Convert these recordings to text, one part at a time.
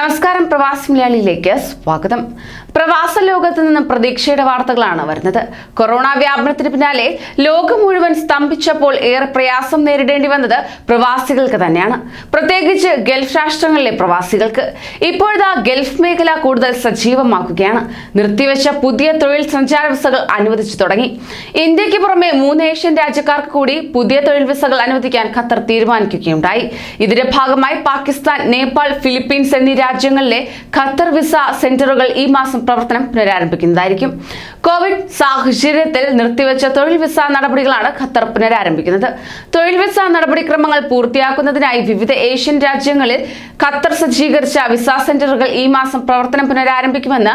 നമസ്കാരം പ്രവാസി മലയാളിയിലേക്ക് സ്വാഗതം. പ്രവാസ ലോകത്ത് നിന്ന് പ്രതീക്ഷയുടെ വാർത്തകളാണ് വരുന്നത്. കൊറോണ വ്യാപനത്തിന് പിന്നാലെ ലോകം മുഴുവൻ സ്തംഭിച്ചപ്പോൾ ഏറെ പ്രയാസം നേരിടേണ്ടി വന്നത് പ്രവാസികൾക്ക് തന്നെയാണ്. പ്രത്യേകിച്ച് ഗൾഫ് രാഷ്ട്രങ്ങളിലെ പ്രവാസികൾക്ക്. ഇപ്പോഴത്തെ ഗൾഫ് മേഖല കൂടുതൽ സജീവമാക്കുകയാണ്. നിർത്തിവെച്ച പുതിയ തൊഴിൽ സഞ്ചാര വിസകൾ അനുവദിച്ചു തുടങ്ങി. ഇന്ത്യയ്ക്ക് പുറമെ മൂന്ന് ഏഷ്യൻ രാജ്യക്കാർക്ക് കൂടി പുതിയ തൊഴിൽ വിസകൾ അനുവദിക്കാൻ ഖത്തർ തീരുമാനിക്കുകയുണ്ടായി. ഇതിന്റെ ഭാഗമായി പാകിസ്ഥാൻ നേപ്പാൾ ഫിലിപ്പീൻസ് എന്നീ രാജ്യങ്ങളിലെ ഖത്തർ വിസ സെന്ററുകൾ ഈ മാസം പ്രവർത്തനം പുനരാരംഭിക്കുന്നതായിരിക്കും. കോവിഡ് സാഹചര്യത്തിൽ നിർത്തിവെച്ച തൊഴിൽ വിസ നടപടികളാണ് ഖത്തർ പുനരാരംഭിക്കുന്നത്. തൊഴിൽ വിസ നടപടിക്രമങ്ങൾ പൂർത്തിയാക്കുന്നതിനായി വിവിധ ഏഷ്യൻ രാജ്യങ്ങളിൽ ഖത്തർ സജ്ജീകരിച്ച വിസ സെന്ററുകൾ ഈ മാസം പ്രവർത്തനം പുനരാരംഭിക്കുമെന്ന്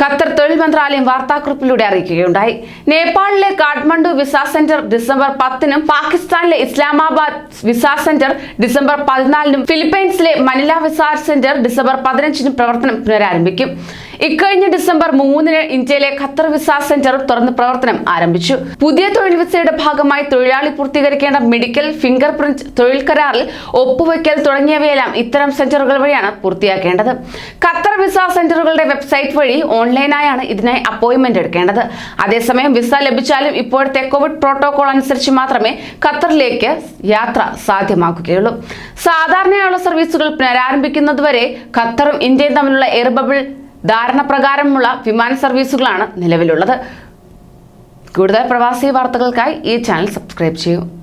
ഖത്തർ തൊഴിൽ മന്ത്രാലയം വാർത്താക്കുറിപ്പിലൂടെ അറിയിക്കുകയുണ്ടായി. നേപ്പാളിലെ കാഠ്മണ്ഡു വിസ സെന്റർ ഡിസംബർ പത്തിനും പാകിസ്ഥാനിലെ ഇസ്ലാമാബാദ് വിസ സെന്റർ ഡിസംബർ പതിനാലിനും ഫിലിപ്പൈൻസിലെ മനില വിസ സെന്റർ ഡിസംബർ പതിനഞ്ചിനും പ്രവർത്തനം പുനരാരംഭിക്കും. ഇക്കഴിഞ്ഞ ഡിസംബർ മൂന്നിന് ഇന്ത്യയിലെ ഖത്തർ വിസ സെന്റർ തുറന്ന് പ്രവർത്തനം ആരംഭിച്ചു. പുതിയ തൊഴിൽ വിസയുടെ ഭാഗമായി തൊഴിലാളി പൂർത്തീകരിക്കേണ്ട മെഡിക്കൽ ഫിംഗർ പ്രിന്റ് തൊഴിൽ കരാറിൽ ഒപ്പുവെക്കൽ തുടങ്ങിയവയെല്ലാം ഇത്തരം സെന്ററുകൾ വഴിയാണ് പൂർത്തിയാക്കേണ്ടത്. ഖത്തർ വിസ സെന്ററുകളുടെ വെബ്സൈറ്റ് വഴി ഓൺലൈനായാണ് ഇതിനായി അപ്പോയിന്റ്മെന്റ് എടുക്കേണ്ടത്. അതേസമയം വിസ ലഭിച്ചാലും ഇപ്പോഴത്തെ കോവിഡ് പ്രോട്ടോകോൾ അനുസരിച്ച് മാത്രമേ ഖത്തറിലേക്ക് യാത്ര സാധ്യമാക്കുകയുള്ളൂ. സാധാരണയുള്ള സർവീസുകൾ പുനരാരംഭിക്കുന്നതുവരെ ഖത്തറും ഇന്ത്യയും തമ്മിലുള്ള എയർ ബബിൾ ധാരണ പ്രകാരമുള്ള വിമാന സർവീസുകളാണ് നിലവിലുള്ളത്. കൂടുതൽ പ്രവാസി വാർത്തകൾക്കായി ഈ ചാനൽ സബ്സ്ക്രൈബ് ചെയ്യൂ.